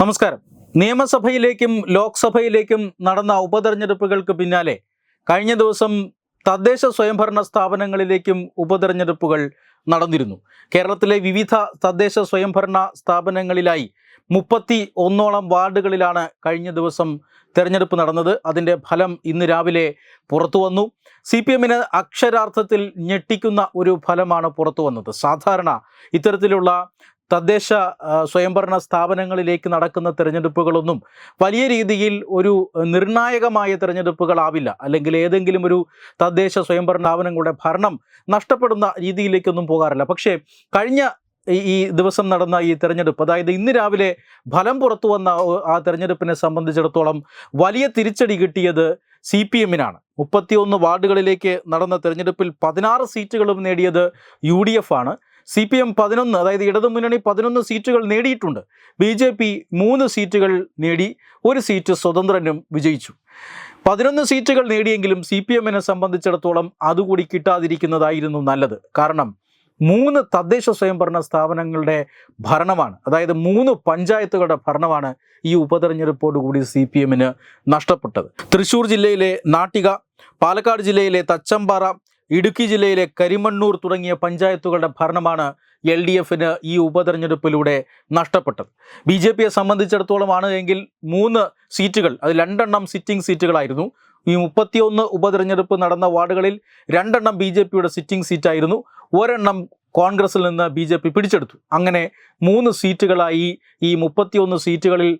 നമസ്കാരം. നിയമസഭയിലേക്കും ലോക്സഭയിലേക്കും നടന്ന ഉപതെരഞ്ഞെടുപ്പുകൾക്ക് പിന്നാലെ കഴിഞ്ഞ ദിവസം തദ്ദേശ സ്വയംഭരണ സ്ഥാപനങ്ങളിലേക്കും ഉപതെരഞ്ഞെടുപ്പുകൾ നടന്നിരുന്നു. കേരളത്തിലെ വിവിധ തദ്ദേശ സ്വയംഭരണ സ്ഥാപനങ്ങളിലായി മുപ്പത്തി ഒന്നോളം വാർഡുകളിലാണ് കഴിഞ്ഞ ദിവസം തെരഞ്ഞെടുപ്പ് നടന്നത്. അതിന്റെ ഫലം ഇന്ന് രാവിലെ പുറത്തു വന്നു. സി പി എമ്മിന് അക്ഷരാർത്ഥത്തിൽ ഞെട്ടിക്കുന്ന ഒരു ഫലമാണ് പുറത്തു വന്നത്. സാധാരണ ഇത്തരത്തിലുള്ള തദ്ദേശ സ്വയംഭരണ സ്ഥാപനങ്ങളിലേക്ക് നടക്കുന്ന തിരഞ്ഞെടുപ്പുകളൊന്നും വലിയ രീതിയിൽ ഒരു നിർണായകമായ തിരഞ്ഞെടുപ്പുകളാവില്ല. അല്ലെങ്കിൽ ഏതെങ്കിലും ഒരു തദ്ദേശ സ്വയംഭരണ സ്ഥാപനങ്ങളുടെ ഭരണം നഷ്ടപ്പെടുന്ന രീതിയിലേക്കൊന്നും പോകാറില്ല. പക്ഷേ കഴിഞ്ഞ ഈ ദിവസം നടന്ന ഈ തെരഞ്ഞെടുപ്പ് അതായത് ഇന്ന് രാവിലെ ഫലം പുറത്തു വന്ന ആ തെരഞ്ഞെടുപ്പിനെ സംബന്ധിച്ചിടത്തോളം വലിയ തിരിച്ചടി കിട്ടിയത് സി പി എമ്മിനാണ്. മുപ്പത്തിയൊന്ന് വാർഡുകളിലേക്ക് നടന്ന തെരഞ്ഞെടുപ്പിൽ പതിനാറ് സീറ്റുകളും നേടിയത് യു ഡി എഫ് ആണ്. സി പി എം പതിനൊന്ന് അതായത് ഇടതുമുന്നണി പതിനൊന്ന് സീറ്റുകൾ നേടിയിട്ടുണ്ട്. ബി ജെ പി മൂന്ന് സീറ്റുകൾ നേടി ഒരു സീറ്റ് സ്വതന്ത്രനും വിജയിച്ചു. പതിനൊന്ന് സീറ്റുകൾ നേടിയെങ്കിലും സി പി എമ്മിനെ സംബന്ധിച്ചിടത്തോളം അതുകൂടി കിട്ടാതിരിക്കുന്നതായിരുന്നു നല്ലത്. കാരണം മൂന്ന് തദ്ദേശ സ്വയംഭരണ സ്ഥാപനങ്ങളുടെ ഭരണമാണ്. അതായത് മൂന്ന് പഞ്ചായത്തുകളുടെ ഭരണമാണ് ഈ ഉപതെരഞ്ഞെടുപ്പോടുകൂടി സി പി എമ്മിന് നഷ്ടപ്പെട്ടത്. തൃശ്ശൂർ ജില്ലയിലെ നാട്ടിക പാലക്കാട് ജില്ലയിലെ തച്ചമ്പാറ ഇടുക്കി ജില്ലയിലെ കരിമണ്ണൂർ തുടങ്ങിയ പഞ്ചായത്തുകളുടെ ഭരണമാണ് എൽ ഡി എഫിന് ഈ ഉപതെരഞ്ഞെടുപ്പിലൂടെ നഷ്ടപ്പെട്ടത്. ബി ജെ പിയെ സംബന്ധിച്ചിടത്തോളമാണ് എങ്കിൽ മൂന്ന് സീറ്റുകൾ അത് രണ്ടെണ്ണം സിറ്റിംഗ് സീറ്റുകളായിരുന്നു. ഈ മുപ്പത്തിയൊന്ന് ഉപതെരഞ്ഞെടുപ്പ് നടന്ന വാർഡുകളിൽ രണ്ടെണ്ണം ബി ജെ പിയുടെ സിറ്റിംഗ് സീറ്റായിരുന്നു. ഒരെണ്ണം കോൺഗ്രസിൽ നിന്ന് ബി ജെ പി പിടിച്ചെടുത്തു. അങ്ങനെ മൂന്ന് സീറ്റുകളായി ഈ മുപ്പത്തിയൊന്ന് സീറ്റുകളിൽ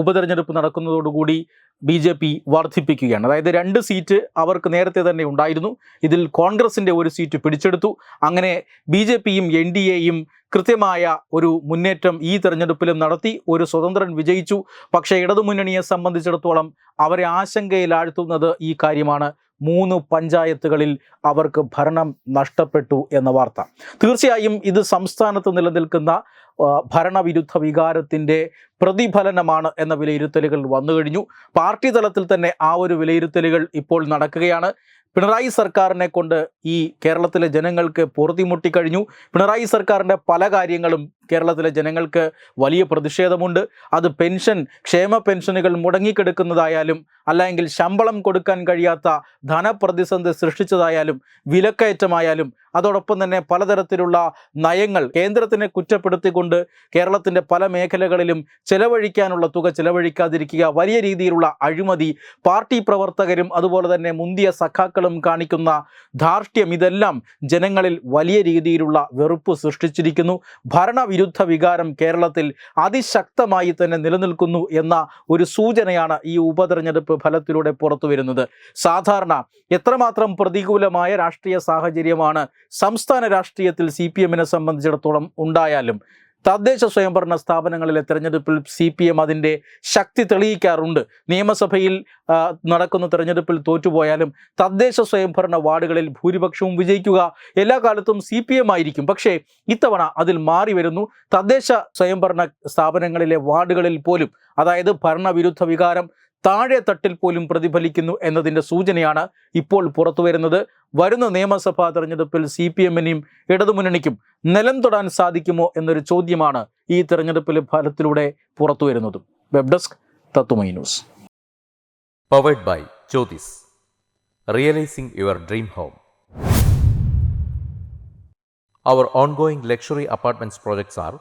ഉപതെരഞ്ഞെടുപ്പ് നടക്കുന്നതോടുകൂടി ബി ജെ പി വർദ്ധിപ്പിക്കുകയാണ് അതായത് രണ്ട് സീറ്റ് അവർക്ക് നേരത്തെ തന്നെ ഉണ്ടായിരുന്നു. ഇതിൽ കോൺഗ്രസിന്റെ ഒരു സീറ്റ് പിടിച്ചെടുത്തു. അങ്ങനെ ബി ജെ പിയും എൻ ഡി എയും കൃത്യമായ ഒരു മുന്നേറ്റം ഈ തെരഞ്ഞെടുപ്പിലും നടത്തി. ഒരു സ്വതന്ത്രൻ വിജയിച്ചു. പക്ഷേ ഇടതുമുന്നണിയെ സംബന്ധിച്ചിടത്തോളം അവരെ ആശങ്കയിലാഴ്ത്തുന്നത് ഈ കാര്യമാണ്. മൂന്ന് പഞ്ചായത്തുകളിൽ അവർക്ക് ഭരണം നഷ്ടപ്പെട്ടു എന്ന വാർത്ത. തീർച്ചയായും ഇത് സംസ്ഥാനത്ത് നിലനിൽക്കുന്ന ഭരണവിരുദ്ധ വികാരത്തിന്റെ പ്രതിഫലനമാണ് എന്ന വിലയിരുത്തലുകൾ വന്നു കഴിഞ്ഞു. പാർട്ടി തലത്തിൽ തന്നെ ആ ഒരു വിലയിരുത്തലുകൾ ഇപ്പോൾ നടക്കുകയാണ്. പിണറായി സർക്കാരിനെ കൊണ്ട് ഈ കേരളത്തിലെ ജനങ്ങൾക്ക് പൊറുതിമുട്ടിക്കഴിഞ്ഞു പിണറായി സർക്കാരിന്റെ പല കാര്യങ്ങളും കേരളത്തിലെ ജനങ്ങൾക്ക് വലിയ പ്രതിഷേധമുണ്ട്. അത് പെൻഷൻ ക്ഷേമ പെൻഷനുകൾ മുടങ്ങിക്കിടക്കുന്നതായാലും അല്ലെങ്കിൽ ശമ്പളം കൊടുക്കാൻ കഴിയാത്ത ധനപ്രതിസന്ധി സൃഷ്ടിച്ചതായാലും വിലക്കയറ്റമായാലും അതോടൊപ്പം തന്നെ പലതരത്തിലുള്ള നയങ്ങൾ കേന്ദ്രത്തിനെ കുറ്റപ്പെടുത്തിക്കൊണ്ട് കേരളത്തിന്റെ പല മേഖലകളിലും ചെലവഴിക്കാനുള്ള തുക ചെലവഴിക്കാതിരിക്കുക വലിയ രീതിയിലുള്ള അഴിമതി പാർട്ടി പ്രവർത്തകരും അതുപോലെ തന്നെ മുന്തിയ സഖാക്കളും കാണിക്കുന്ന ധാർഷ്ട്യം ഇതെല്ലാം ജനങ്ങളിൽ വലിയ രീതിയിലുള്ള വെറുപ്പ് സൃഷ്ടിച്ചിരിക്കുന്നു. ഭരണവിരുദ്ധ വികാരം കേരളത്തിൽ അതിശക്തമായി തന്നെ നിലനിൽക്കുന്നു എന്ന ഒരു സൂചനയാണ് ഈ ഉപതെരഞ്ഞെടുപ്പ് ഫലത്തിലൂടെ പുറത്തു വരുന്നത്. സാധാരണ എത്രമാത്രം പ്രതികൂലമായ രാഷ്ട്രീയ സാഹചര്യമാണ് സംസ്ഥാന രാഷ്ട്രീയത്തിൽ സി പി എമ്മിനെ സംബന്ധിച്ചിടത്തോളം ഉണ്ടായാലും തദ്ദേശ സ്വയംഭരണ സ്ഥാപനങ്ങളിലെ തെരഞ്ഞെടുപ്പിൽ സി പി എം അതിന്റെ ശക്തി തെളിയിക്കാറുണ്ട്. നിയമസഭയിൽ നടക്കുന്ന തെരഞ്ഞെടുപ്പിൽ തോറ്റുപോയാലും തദ്ദേശ സ്വയംഭരണ വാർഡുകളിൽ ഭൂരിപക്ഷവും വിജയിക്കുക എല്ലാ കാലത്തും സി പി എം ആയിരിക്കും. പക്ഷേ ഇത്തവണ അതിൽ മാറി വരുന്നു. തദ്ദേശ സ്വയംഭരണ സ്ഥാപനങ്ങളിലെ വാർഡുകളിൽ പോലും അതായത് ഭരണവിരുദ്ധ വികാരം താഴെ തട്ടിൽ പോലും പ്രതിഫലിക്കുന്നു എന്നതിന്റെ സൂചനയാണ് ഇപ്പോൾ പുറത്തു വരുന്നത്. വരുന്ന നിയമസഭാ തെരഞ്ഞെടുപ്പിൽ സി പി എമ്മിനെയും ഇടതുമുന്നണിക്കും നിലം തൊടാൻ സാധിക്കുമോ എന്നൊരു ചോദ്യമാണ് ഈ തെരഞ്ഞെടുപ്പിലെ ഫലത്തിലൂടെ പുറത്തു വരുന്നതും. Web desk Tatwamayi news. Powered by Jyothis realising your dream home our ongoing luxury apartments projects are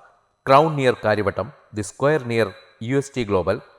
crown near Kariavattom the square near U S T Crown